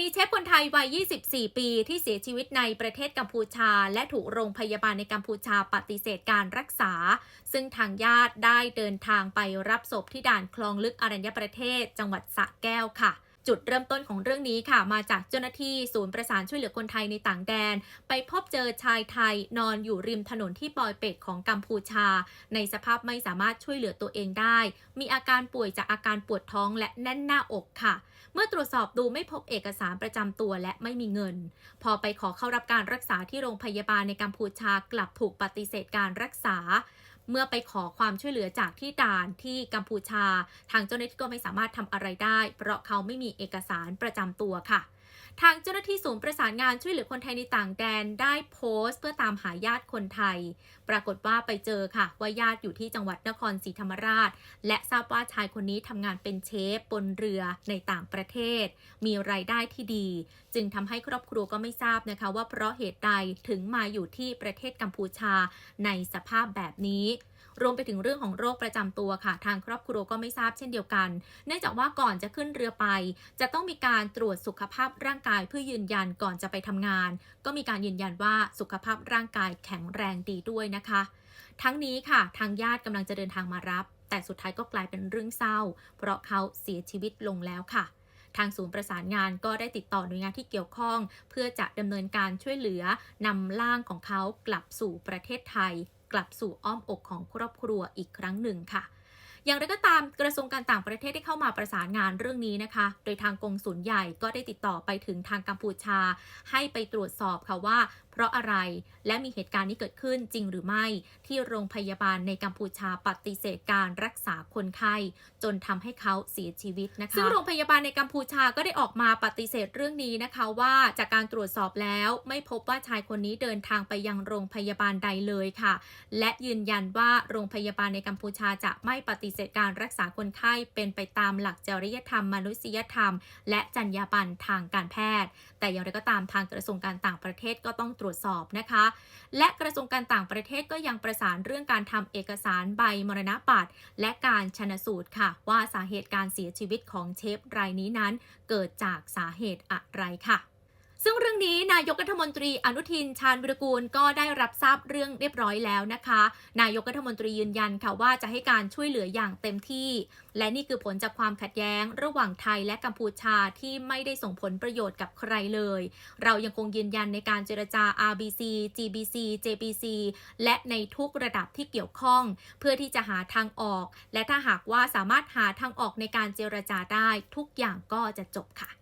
ณีเชฟคนไทยวัย 24 ปีที่เสียชีวิตในประเทศกัมพูชา และถูกโรงพยาบาลในกัมพูชาปฏิเสธการรักษา ซึ่งทางญาติได้เดินทางไปรับศพที่ด่านคลองลึกอรัญญประเทศจังหวัดสระแก้วค่ะ จุดเริ่มต้นของเรื่องนี้ค่ะ มาจากเจ้าหน้าที่ศูนย์ประสานช่วยเหลือคนไทยในต่างแดน ไปพบเจอชายไทยนอนอยู่ริมถนนที่ปอยเป็ดของกัมพูชา ในสภาพไม่สามารถช่วยเหลือตัวเองได้ มีอาการป่วยจากอาการปวดท้องและแน่นหน้าอกค่ะ เมื่อตรวจสอบดูไม่พบเอกสารประจำตัวและไม่มีเงิน พอไปขอเข้ารับการรักษาที่โรงพยาบาลในกัมพูชากลับถูกปฏิเสธการรักษา เมื่อไปขอความช่วยเหลือจากที่ด่านที่กัมพูชา ทางเจ้าหน้าที่ก็ไม่สามารถทำอะไรได้ เพราะเขาไม่มีเอกสารประจำตัวค่ะ ทางเจ้าหน้าที่ศูนย์ประสานงานช่วยเหลือคนไทยในต่างแดนได้โพสต์เพื่อตามหาญาติคนไทย ปรากฏว่าไปเจอค่ะ ว่าญาติอยู่ที่จังหวัดนครศรีธรรมราช และทราบว่าชายคนนี้ทำงานเป็นเชฟบนเรือในต่างประเทศ มีรายได้ที่ดี จึงทำให้ครอบครัวก็ไม่ทราบนะคะ ว่าเพราะเหตุใดถึงมาอยู่ที่ประเทศกัมพูชาในสภาพแบบนี้ รวมไปถึงเรื่องของโรคประจำตัวค่ะ ทางครอบครัวก็ไม่ทราบเช่นเดียวกัน เนื่องจากว่าก่อนจะขึ้นเรือไป จะต้องมีการตรวจสุขภาพร่างกายเพื่อยืนยันก่อนจะไปทำงาน ก็มีการยืนยันว่าสุขภาพร่างกายแข็งแรงดีด้วยนะคะ ทั้งนี้ค่ะ ทางญาติกำลังจะเดินทางมารับ แต่สุดท้ายก็กลายเป็นเรื่องเศร้า เพราะเขาเสียชีวิตลงแล้วค่ะทางศูนย์ประสานงานก็ได้ติดต่อหน่วยงานที่เกี่ยวข้อง เพื่อจะดำเนินการช่วยเหลือนำร่างของเขากลับสู่ประเทศไทย กลับสู่อ้อมอกของครอบครัวอีกครั้งหนึ่งค่ะ อย่างไรก็ตามกระทรวงการต่างประเทศได้เข้ามาประสานงานเรื่องนี้นะคะ โดยทางกงสุลใหญ่ก็ได้ติดต่อไปถึงทางกัมพูชา ให้ไปตรวจสอบค่ะว่า เพราะอะไรและมีเหตุการณ์นี้เกิดขึ้นจริงหรือไม่ ที่โรงพยาบาลในกัมพูชาปฏิเสธการรักษาคนไข้จนทำให้เขาเสียชีวิตนะคะซึ่งโรงพยาบาลในกัมพูชาก็ได้ออกมาปฏิเสธเรื่องนี้นะคะว่าจากการตรวจสอบแล้วไม่พบว่าชายคนนี้เดินทางไปยังโรงพยาบาลใดเลยค่ะ และยืนยันว่าโรงพยาบาลในกัมพูชาจะไม่ปฏิเสธการรักษาคนไข้เป็นไปตามหลักจริยธรรม มนุษยธรรม และจรรยาบรรณทางการแพทย์ แต่อย่างไรก็ตามทางกระทรวงการต่างประเทศก็ต้องตรวจสอบนะคะ และกระทรวงการต่างประเทศก็ยังประสานเรื่องการทำเอกสารใบมรณบัตรและการชนสูตรค่ะ ว่าสาเหตุการเสียชีวิตของเชฟรายนี้นั้น เกิดจากสาเหตุอะไรค่ะ ซึ่งเรื่องนี้นายกรัฐมนตรีอนุทินชาญวิรกูลก็ได้รับทราบเรื่องเรียบร้อยแล้วนะคะ นายกรัฐมนตรียืนยันค่ะว่าจะให้การช่วยเหลืออย่างเต็มที่ และนี่คือผลจากความขัดแย้ง ระหว่างไทยและกัมพูชาที่ไม่ได้ส่งผลประโยชน์กับใครเลย เรายังคงยืนยันในการเจรจา RBC GBC JBC และในทุกระดับที่เกี่ยวข้อง เพื่อที่จะหาทางออก และถ้าหากว่าสามารถหาทางออกในการเจรจาได้ ทุกอย่างก็จะจบค่ะ